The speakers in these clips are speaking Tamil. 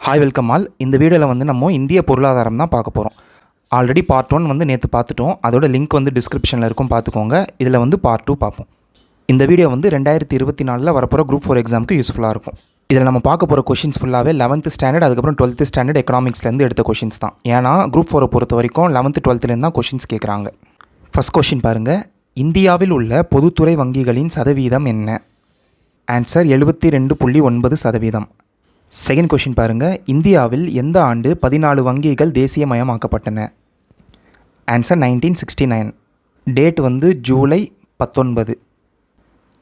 ஹாய் வெல்கம் ஆல் இந்த வீடியோவில் வந்து நம்ம இந்திய பொருளாதாரம் தான் பார்க்க போகிறோம் ஆல்ரெடி பார்ட் ஒன் வந்து நேற்று பார்த்துட்டோம். அதோட லிங்க் வந்து டிஸ்கிரிப்ஷனில் இருக்கும். பார்த்துக்கோங்க. இதில் வந்து பார்ட் டூ பார்ப்போம். இந்த வீடியோ வந்து ரெண்டாயிரத்தி இருபத்தி நாலில் வரப்போகிற குரூப் ஃபோர் எக்ஸாமுக்கு யூஸ்ஃபுல்லாக இருக்கும். இதில் நம்ம பார்க்க போகிற கொஷின்ஸ் ஃபுல்லாகவே லெவன்த்து ஸ்டாண்டர்ட் அதுக்கப்புறம் டுவெல்த்து ஸ்டாண்டர்ட் எக்கனாமிக்ஸ்லேருந்து எடுத்த கொஷின்ஸ் தான். ஏன்னா குரூப் ஃபோரை பொறுத்த வரைக்கும் லெவன்த்து டுவெல்த்துலேருந்து தான் கொஷின்ஸ் கேட்குறாங்க ஃபஸ்ட் கொஷின் பாருங்கள் இந்தியாவில் உள்ள பொதுத்துறை வங்கிகளின் சதவீதம் என்ன? ஆன்சர் எழுபத்தி ரெண்டு புள்ளி ஒன்பது சதவீதம். செகண்ட் கொஷின் பாருங்கள் இந்தியாவில் எந்த ஆண்டு பதினாலு வங்கிகள் தேசியமயமாக்கப்பட்டன? Answer nineteen sixty nine date வந்து ஜூலை பத்தொன்பது.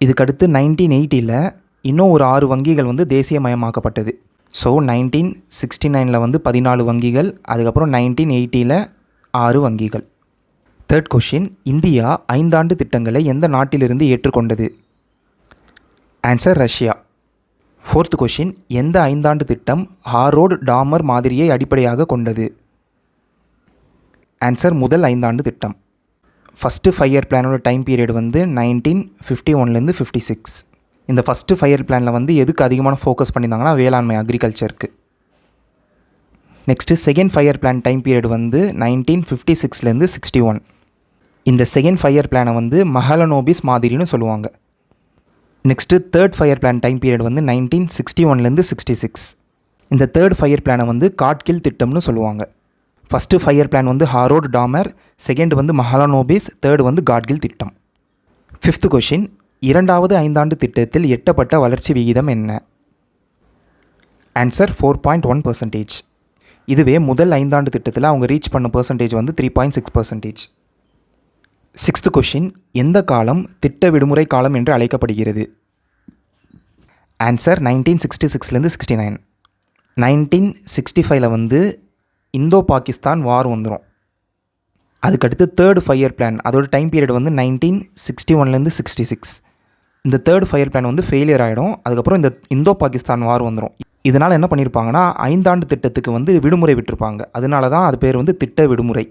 இதுக்கடுத்து நைன்டீன் எயிட்டியில் இன்னும் ஒரு ஆறு வங்கிகள் வந்து தேசியமயமாக்கப்பட்டது. ஸோ நைன்டீன் சிக்ஸ்டி நைனில் வந்து பதினாலு வங்கிகள் அதுக்கப்புறம் நைன்டீன் எயிட்டியில் ஆறு வங்கிகள். தேர்ட் கொஷின் இந்தியா ஐந்தாண்டு திட்டங்களை எந்த நாட்டிலிருந்து ஏற்றுக்கொண்டது? ஆன்சர் ரஷ்யா ஃபோர்த் கொஷின் எந்த ஐந்தாண்டு திட்டம் ஹாரோட் டாமர் மாதிரியை அடிப்படையாக கொண்டது? ஆன்சர் முதல் ஐந்தாண்டு திட்டம். ஃபஸ்ட்டு ஃபைவ் இயர் பிளானோட டைம் பீரியட் வந்து நைன்டீன் ஃபிஃப்டி ஒன்லேருந்து ஃபிஃப்டி சிக்ஸ் இந்த ஃபஸ்ட்டு ஃபைவ் இயர் பிளானில் வந்து எதுக்கு அதிகமான ஃபோக்கஸ் பண்ணியிருந்தாங்கன்னா வேளாண்மை அக்ரிகல்ச்சருக்கு next second five plan time period வந்து நைன்டீன் ஃபிஃப்டி சிக்ஸ்லேருந்து சிக்ஸ்டி ஒன் இந்த செகண்ட் ஃபயர் பிளானை வந்து மஹலனோபிஸ் மாதிரின்னு சொல்லுவாங்க. Next third five plan time period வந்து நைன்டீன் சிக்ஸ்டி ஒன்லேருந்து சிக்ஸ்டி சிக்ஸ் இந்த தேர்ட் ஃபயர் பிளானை வந்து காட்கில் திட்டம்னு சொல்லுவாங்க. ஃபஸ்ட்டு ஃபயர் பிளான் வந்து ஹாரோட் டாமர் செகண்ட் வந்து மஹலானோபிஸ் தேர்ட் வந்து காட்கில் திட்டம். ஃபிஃப்த் கொஷின் இரண்டாவது ஐந்தாண்டு திட்டத்தில் எட்டப்பட்ட வளர்ச்சி விகிதம் என்ன? Answer four point one percentage இதுவே முதல் ஐந்தாண்டு திட்டத்தில் அவங்க ரீச் பண்ண பர்சன்டேஜ் வந்து three point six percentage sixth question எந்த காலம் திட்ட விடுமுறை காலம் என்று அழைக்கப்படுகிறது? ஆன்சர் நைன்டீன் சிக்ஸ்டி சிக்ஸ்லேருந்து சிக்ஸ்டி நைன் நைன்டீன் சிக்ஸ்டி ஃபைவ்ல வந்து இந்தோ பாகிஸ்தான் வார் வந்துடும் அதுக்கடுத்து தேர்ட் ஃபைவ் இயர் பிளான் அதோட டைம் பீரியட் வந்து நைன்டீன் சிக்ஸ்டி ஒன்லேருந்து சிக்ஸ்டி சிக்ஸ் இந்த தேர்ட் ஃபயர் பிளான் வந்து ஃபெயிலியர் ஆகிடும் அதுக்கப்புறம் இந்த இந்தோ பாகிஸ்தான் வார் வந்துடும் இதனால் என்ன பண்ணியிருப்பாங்கன்னா ஐந்தாண்டு திட்டத்துக்கு வந்து விடுமுறை விட்டிருப்பாங்க. அதனால தான் அது பேர் வந்து திட்ட விடுமுறை.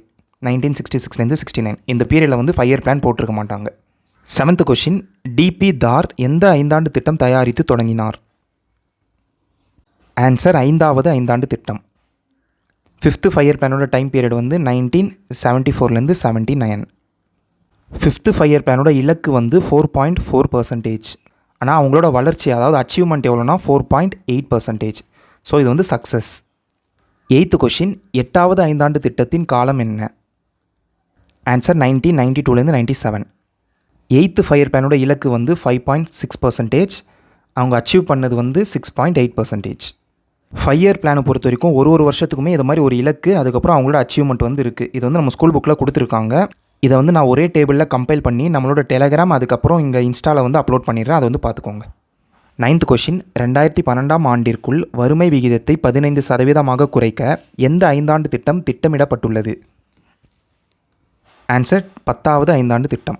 நைன்டீன் சிக்ஸ்டி சிக்ஸ்லேருந்து சிக்ஸ்டி நைன் இந்த பீரியடில் வந்து ஃபைவ் இயர் பிளான் போட்டிருக்க மாட்டாங்க. செவன்த் கொஷின் டிபி தார் எந்த ஐந்தாண்டு திட்டம் தயாரித்து தொடங்கினார்? ஆன்சர் ஐந்தாவது ஐந்தாண்டு திட்டம். ஃபிஃப்த்து ஃபைவ் இயர் பிளானோட டைம் பீரியட் வந்து nineteen seventy ஃபோர்லேருந்து seventy nine fifth five year பிளானோட இலக்கு வந்து ஃபோர் பாயிண்ட் ஃபோர் பர்சன்டேஜ் ஆனால் அவங்களோட வளர்ச்சி அதாவது அச்சீவ்மெண்ட் எவ்வளோனா four point eight percentage so இது வந்து சக்ஸஸ் எயித்து கொஷின் எட்டாவது ஐந்தாண்டு திட்டத்தின் காலம் என்ன? ஆன்சர் நைன்டீன் நைன்டி டூலேருந்து நைன்ட்டி செவன் எயித்து ஃபயர் பிளானோட இலக்கு வந்து ஃபைவ் பாயிண்ட் சிக்ஸ் பர்சன்டேஜ் அவங்க அச்சீவ் பண்ணது வந்து six point eight percentage five year பிளானை பொறுத்த வரைக்கும் ஒரு ஒரு வருஷத்துக்குமே இது மாதிரி ஒரு இலக்கு அதுக்கப்புறம் அவங்களோட அச்சீவ்மெண்ட் வந்து இருக்குது இது வந்து நம்ம ஸ்கூல் புக்கில் கொடுத்துருக்காங்க. இதை வந்து நான் ஒரே டேபிளில் கம்பைல் பண்ணி நம்மளோட டெலகிராம் அதுக்கப்புறம் இங்கே இன்ஸ்டாவில் வந்து அப்லோட் பண்ணிடுறேன். அதை வந்து பார்த்துக்கோங்க. நைன்த் கொஷின் ரெண்டாயிரத்தி பன்னெண்டாம் ஆண்டிற்குள் வறுமை விகிதத்தை பதினைந்து சதவீதமாக குறைக்க எந்த ஐந்தாண்டு திட்டம் திட்டமிடப்பட்டுள்ளது? ஆன்சர் பத்தாவது ஐந்தாண்டு திட்டம்.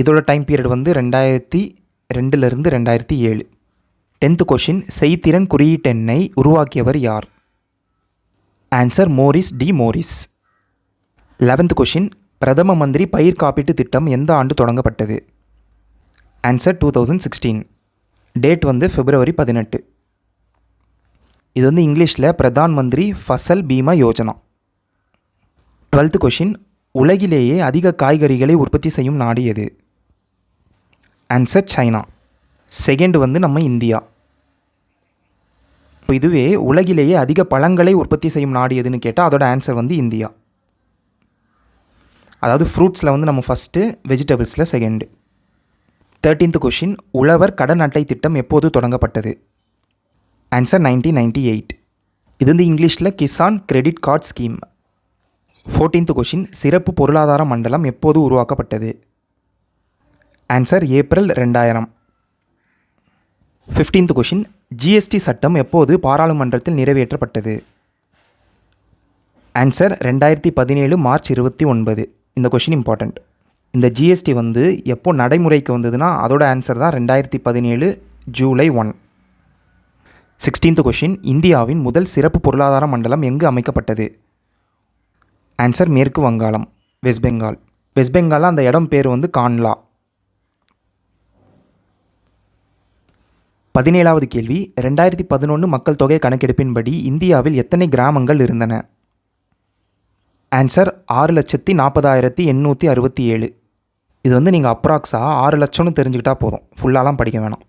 இதோட டைம் பீரியட் வந்து ரெண்டாயிரத்தி ரெண்டுலேருந்து ரெண்டாயிரத்தி ஏழு. டென்த்து கொஷின் செய்திறன் குறியீட்டெண்ணை உருவாக்கியவர் யார்? Answer Morris D Morris eleventh question பிரதம மந்திரி பயிர் காப்பீட்டு திட்டம் எந்த ஆண்டு தொடங்கப்பட்டது? Answer two thousand sixteen date வந்து பிப்ரவரி பதினெட்டு. இது வந்து இங்கிலீஷில் பிரதான் மந்திரி ஃபசல் பீமா யோஜனா. டுவெல்த்து கொஷின் உலகிலேயே அதிக காய்கறிகளை உற்பத்தி செய்யும் நாடு எது? ஆன்சர் சைனா செகண்ட் வந்து நம்ம இந்தியா. இப்போ இதுவே உலகிலேயே அதிக பழங்களை உற்பத்தி செய்யும் நாடு எதுன்னு கேட்டால் அதோட ஆன்சர் வந்து இந்தியா. அதாவது ஃப்ரூட்ஸில் வந்து நம்ம ஃபஸ்ட்டு வெஜிடபிள்ஸில் செகண்டு தேர்ட்டீன்த் கொஷின் உழவர் கடன் அட்டை திட்டம் எப்போது தொடங்கப்பட்டது? ஆன்சர் நைன்டீன் நைன்டி எயிட் இது வந்து இங்கிலீஷில் Kisan credit card scheme. Fourteenth question சிறப்பு பொருளாதார மண்டலம் எப்போது உருவாக்கப்பட்டது? ஆன்சர் ஏப்ரல் ரெண்டாயிரம். ஃபிஃப்டீன்த் கொஷின் ஜிஎஸ்டி சட்டம் எப்போது பாராளுமன்றத்தில் நிறைவேற்றப்பட்டது? ஆன்சர் ரெண்டாயிரத்தி பதினேழு மார்ச் இருபத்தி ஒன்பது. இந்த கொஷின் இம்பார்ட்டண்ட் இந்த ஜிஎஸ்டி வந்து எப்போ நடைமுறைக்கு வந்ததுன்னா அதோட ஆன்சர் தான் ரெண்டாயிரத்தி பதினேழு ஜூலை ஒன் சிக்ஸ்டீன்த் கொஷின் இந்தியாவின் முதல் சிறப்பு பொருளாதார மண்டலம் எங்கு அமைக்கப்பட்டது? ஆன்சர் மேற்கு வங்காளம் வெஸ்ட் பெங்கால் வெஸ்ட் பெங்காலில் அந்த இடம் பேர் வந்து கான்லா. பதினேழாவது கேள்வி ரெண்டாயிரத்தி பதினொன்று மக்கள் தொகை கணக்கெடுப்பின்படி இந்தியாவில் எத்தனை கிராமங்கள் இருந்தன? ஆன்சர் ஆறு லட்சத்தி நாற்பதாயிரத்தி எண்ணூற்றி அறுபத்தி ஏழு. இது வந்து நீங்கள் அப்ராக்ஸாக ஆறு லட்சம்னு தெரிஞ்சுக்கிட்டால் போதும். ஃபுல்லாலாம் படிக்க வேணாம்.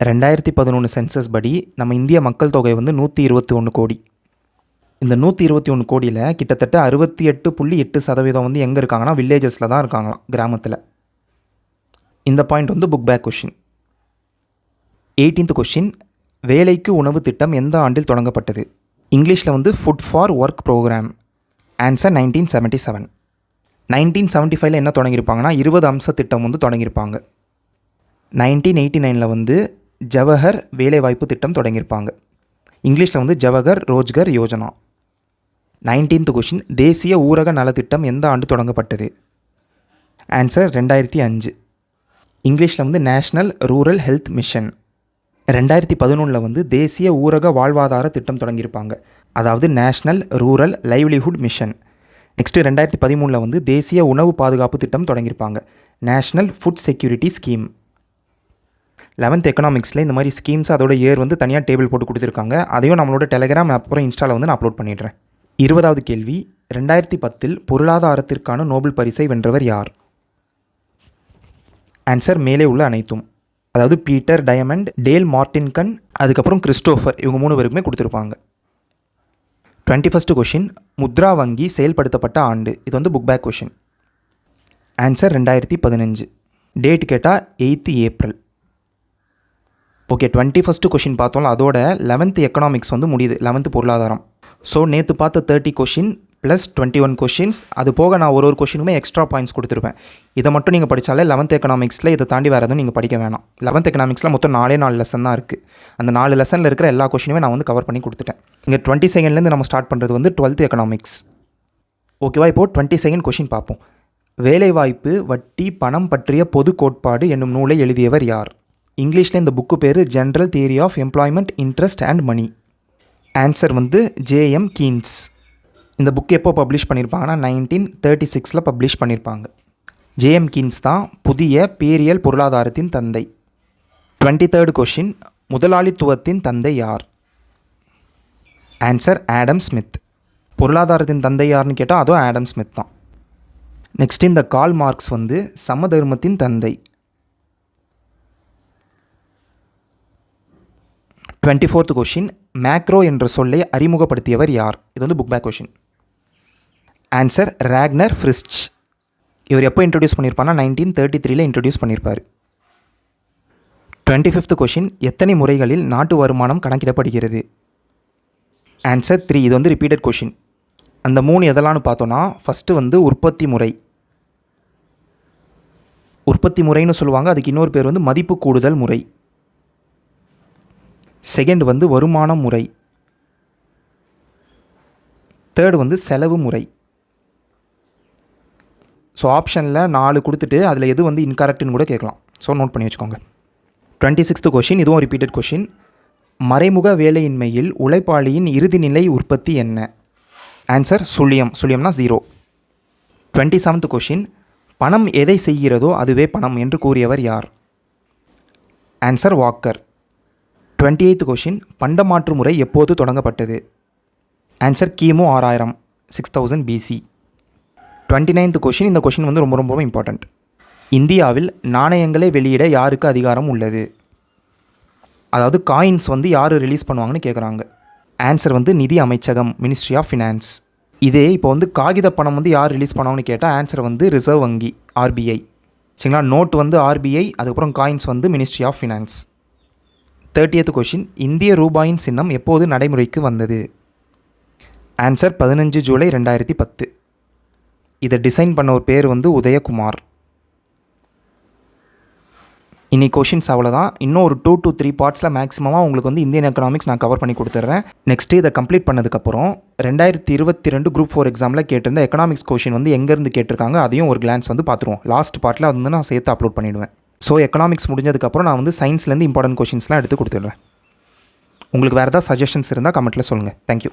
ரெண்டாயிரத்தி பதினொன்று சென்சஸ் படி நம்ம இந்திய மக்கள் தொகை வந்து நூற்றி இருபத்தி ஒன்று கோடி. இந்த நூற்றி இருபத்தி ஒன்று கோடியில் கிட்டத்தட்ட அறுபத்தி எட்டு புள்ளி எட்டு சதவீதம் வந்து எங்கே இருக்காங்கன்னா வில்லேஜஸில் தான் இருக்காங்களாம் கிராமத்தில். இந்த பாயிண்ட் வந்து book back question eighteenth question வேலைக்கு உணவு திட்டம் எந்த ஆண்டில் தொடங்கப்பட்டது? இங்கிலீஷில் வந்து food for work programme answer nineteen seventy seven nineteen seventy ஃபைவ்ல என்ன தொடங்கியிருப்பாங்கன்னா இருபது அம்ச திட்டம் வந்து தொடங்கியிருப்பாங்க. நைன்டீன் எயிட்டி நைனில் வந்து ஜவஹர் வேலைவாய்ப்பு திட்டம் தொடங்கியிருப்பாங்க. இங்கிலீஷில் வந்து ஜவஹர் ரோஜ்கர் யோஜனா. நைன்டீன்த் கொஷின் தேசிய ஊரக நலத்திட்டம் எந்த ஆண்டு தொடங்கப்பட்டது? ஆன்சர் ரெண்டாயிரத்தி அஞ்சு. இங்கிலீஷில் வந்து நேஷ்னல் ரூரல் ஹெல்த் மிஷன் ரெண்டாயிரத்தி பதினொன்றில் வந்து தேசிய ஊரக வாழ்வாதார திட்டம் தொடங்கியிருப்பாங்க. அதாவது national rural livelihood mission. Next ரெண்டாயிரத்தி பதிமூணில் வந்து தேசிய உணவு பாதுகாப்பு திட்டம் தொடங்கியிருப்பாங்க. National food security scheme. Eleventh எக்கனாமிக்ஸில் இந்த மாதிரி ஸ்கீம்ஸ் அதோட இயர் வந்து தனியாக டேபிள் போட்டு கொடுத்துருக்காங்க. அதையும் நம்மளோட டெலகிராம் அப்புறம் இன்ஸ்டாவில் வந்து நான் அப்லோட் பண்ணிடுறேன். இருபதாவது கேள்வி ரெண்டாயிரத்தி பத்தில் பொருளாதாரத்திற்கான நோபல் பரிசை வென்றவர் யார்? ஆன்சர் மேலே உள்ள அனைத்தும். அதாவது பீட்டர் டயமண்ட் டேல் மார்டின்கன் அதுக்கப்புறம் கிறிஸ்டோஃபர் இவங்க மூணு பேருக்குமே கொடுத்துருப்பாங்க. டுவெண்ட்டி ஃபஸ்ட்டு கொஷின் முத்ரா வங்கி செயல்படுத்தப்பட்ட ஆண்டு. இது வந்து புக் பேக் கொஷின் ஆன்சர் ரெண்டாயிரத்தி பதினஞ்சு. டேட் கேட்டால் eighth April okay twenty first question பார்த்தோம்ல அதோட லெவன்த்து எக்கனாமிக்ஸ் வந்து முடியுது லெவன்த்து பொருளாதாரம். ஸோ நேற்று பார்த்த thirty question plus twenty one questions அது போக நான் ஒரு ஒரு கொஷினுமே எக்ஸ்ட்ரா பாயிண்ட்ஸ் கொடுத்துருப்பேன். இதை மட்டும் நீங்கள் படித்தாலே லெவன்த் எக்கனாமிக்ஸில் இதை தாண்டி வேறு எதுவும் நீங்கள் படிக்க வேணாம். லெவன்த் எக்கனாமிக்ஸில் மொத்தம் நாலே நாலு லெசன் தான் இருக்குது அந்த நாலு லெசனில் இருக்கிற எல்லா கொஷினுமே நான் வந்து கவர் பண்ணி கொடுத்துட்டேன். இங்கே டுவெண்ட்டி செகண்ட்லேருந்து நம்ம ஸ்டார்ட் பண்ணுறது வந்து டுவெல்த் எக்கனாமிக்ஸ் ஓகேவா இப்போது டுவெண்ட்டி செகண்ட் கொஷின் பார்ப்போம். வேலைவாய்ப்பு வட்டி பணம் பற்றிய பொது கோட்பாடு என்னும் நூலை எழுதியவர் யார்? இங்கிலீஷில் இந்த புக்கு பேர் general theory of employment interest and money answer வந்து ஜேஎம் கீன்ஸ் இந்த புக் எப்போ பப்ளிஷ் பண்ணியிருப்பாங்கன்னா நைன்டீன் தேர்ட்டி சிக்ஸில் பப்ளிஷ் பண்ணியிருப்பாங்க ஜேஎம் கீன்ஸ் தான் புதிய பேரியல் பொருளாதாரத்தின் தந்தை. டுவெண்ட்டி தேர்ட் கொஷின் முதலாளித்துவத்தின் தந்தை யார்? ஆன்சர் ஆடம் ஸ்மித் பொருளாதாரத்தின் தந்தை யாருன்னு கேட்டால் அதுவும் ஆடம் ஸ்மித் தான். நெக்ஸ்ட் இந்த கால் மார்க்ஸ் வந்து சமதர்மத்தின் தந்தை. டுவெண்ட்டி ஃபோர்த் கொஷின் மேக்ரோ என்ற சொல்லை அறிமுகப்படுத்தியவர் யார்? இது வந்து book back question answer Ragnar Frisch இவர் எப்போ இன்ட்ரடியூஸ் பண்ணியிருப்பார்னா நைன்டீன் தேர்ட்டி த்ரீல இன்ட்ரடியூஸ் பண்ணியிருப்பார் டுவெண்ட்டி ஃபிஃப்த் கொஷின் எத்தனை முறைகளில் நாட்டு வருமானம் கணக்கிடப்படுகிறது? ஆன்சர் த்ரீ இது வந்து ரிப்பீட்டட் கொஷின் அந்த மூணு எதெல்லாம்னு பார்த்தோன்னா ஃபஸ்ட்டு வந்து உற்பத்தி முறை. உற்பத்தி முறைன்னு சொல்லுவாங்க. அதுக்கு இன்னொரு பேர் வந்து மதிப்பு கூடுதல் முறை. செகண்ட் வந்து வருமான முறை. தேர்டு வந்து செலவு முறை. ஸோ ஆப்ஷனில் நாலு கொடுத்துட்டு அதில் எது வந்து இன்கரெக்ட்னு கூட கேட்கலாம். ஸோ நோட் பண்ணி வச்சுக்கோங்க. டுவெண்ட்டி சிக்ஸ்த்து கொஷின் இதுவும் ரிப்பீட்டட் கொஷின் மறைமுக வேலையின்மையில் உழைப்பாளியின் இறுதிநிலை உற்பத்தி என்ன? ஆன்சர் சுழியம். சுழியம்னா ஜீரோ டுவெண்ட்டி செவன்த் கொஷின் பணம் எதை செய்கிறதோ அதுவே பணம் என்று கூறியவர் யார்? Answer Walker. Twenty eighth question பண்டமாற்று முறை எப்போது தொடங்கப்பட்டது? ஆன்சர் கிமு ஆறாயிரம் six thousand BC twenty ninth question இந்த கொஷின் வந்து ரொம்ப ரொம்ப இம்பார்ட்டண்ட் இந்தியாவில் நாணயங்களை வெளியிட யாருக்கு அதிகாரம் உள்ளது? அதாவது காயின்ஸ் வந்து யார் ரிலீஸ் பண்ணுவாங்கன்னு கேட்குறாங்க ஆன்சர் வந்து நிதி அமைச்சகம் மினிஸ்ட்ரி ஆஃப் ஃபினான்ஸ் இதே இப்போ வந்து காகித பணம் வந்து யார் ரிலீஸ் பண்ணுவாங்கன்னு கேட்டால் ஆன்சர் வந்து ரிசர்வ் வங்கி ஆர்பிஐ சரிங்களா? நோட் வந்து ஆர்பிஐ அதுக்கப்புறம் காயின்ஸ் வந்து ministry of finance thirtieth question இந்திய ரூபாயின் சின்னம் எப்போது நடைமுறைக்கு வந்தது? ஆன்சர் பதினஞ்சு ஜூலை ரெண்டாயிரத்தி பத்து. இதை டிசைன் பண்ண ஒரு பேர் வந்து உதயகுமார். இனி கொஷின்ஸ் அவ்வளோதான் இன்னும் ஒரு டூ டு த்ரீ பார்ட்ஸில் மேக்ஸிமமாக உங்களுக்கு வந்து இந்தியன் எக்கனாமிக்ஸ் நான் கவர் பண்ணி கொடுத்துட்றேன் நெக்ஸ்ட்டு இதை கம்ப்ளீட் பண்ணதுக்கப்புறம் ரெண்டாயிரத்தி இருபத்தி ரெண்டு குரூப் ஃபோர் எக்ஸாமில் கேட்டிருந்த எக்கனாமிக்ஸ் கொஷின் வந்து எங்கேருந்து கேட்டிருக்காங்க அதையும் ஒரு கிளான்ஸ் வந்து பார்த்துருவோம். லாஸ்ட் பார்ட்டில் அது வந்து நான் சேர்த்து அப்லோட் பண்ணிவிடுவேன் ஸோ எக்கனாமிக்ஸ் முடிஞ்சதுக்கப்புறம் நான் வந்து சயின்ஸ்லேருந்து இம்பார்ட்டன்ட் கொஷின்ஸ்லாம் எடுத்து கொடுத்துட்றேன். உங்களுக்கு வேறு ஏதாவது சஜஷன்ஸ் இருந்தால் கமெண்ட்டில் சொல்லுங்கள் தேங்க்யூ